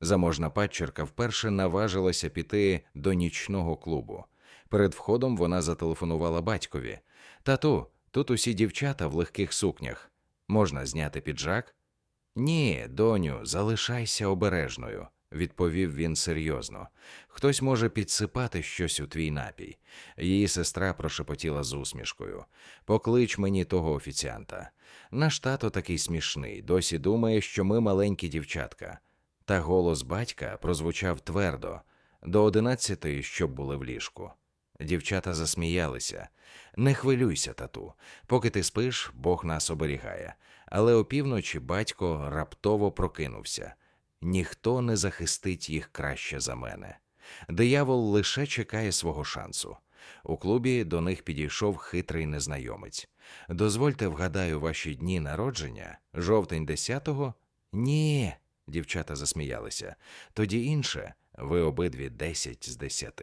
Заможна падчерка вперше наважилася піти до нічного клубу. Перед входом вона зателефонувала батькові. Тату, тут усі дівчата в легких сукнях. Можна зняти піджак? Ні, доню, залишайся обережною, відповів він серйозно. Хтось може підсипати щось у твій напій. Її сестра прошепотіла з усмішкою. Поклич мені того офіціанта. Наш тато такий смішний, досі думає, що ми маленькі дівчатка. Та голос батька прозвучав твердо, до одинадцятої, щоб були в ліжку. Дівчата засміялися. Не хвилюйся, тату. Поки ти спиш, Бог нас оберігає. Але опівночі батько раптово прокинувся. Ніхто не захистить їх краще за мене. Диявол лише чекає свого шансу. У клубі до них підійшов хитрий незнайомець. Дозвольте вгадаю ваші дні народження, жовтень 10-го? Ні, дівчата засміялися. Тоді інше, ви обидві 10 з 10.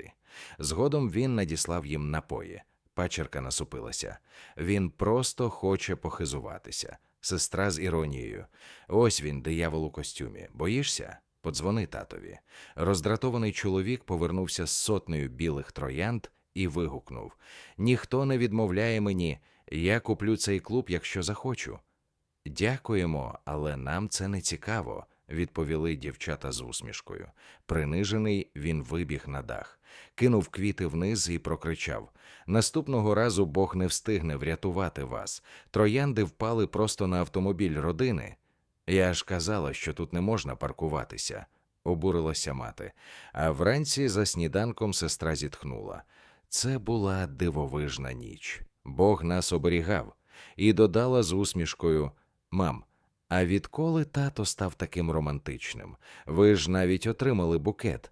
Згодом він надіслав їм напої. Пачерка насупилася. Він просто хоче похизуватися. Сестра з іронією. Ось він, диявол у костюмі. Боїшся? Подзвони татові. Роздратований чоловік повернувся з сотнею білих троянд і вигукнув: Ніхто не відмовляє мені. Я куплю цей клуб, якщо захочу. Дякуємо, але нам це не цікаво, відповіли дівчата з усмішкою. Принижений, він вибіг на дах, кинув квіти вниз і прокричав: Наступного разу Бог не встигне врятувати вас. Троянди впали просто на автомобіль родини. Я ж казала, що тут не можна паркуватися, обурилася мати. А вранці за сніданком сестра зітхнула. Це була дивовижна ніч. Бог нас оберігав, і додала з усмішкою: Мам, а відколи тато став таким романтичним? Ви ж навіть отримали букет.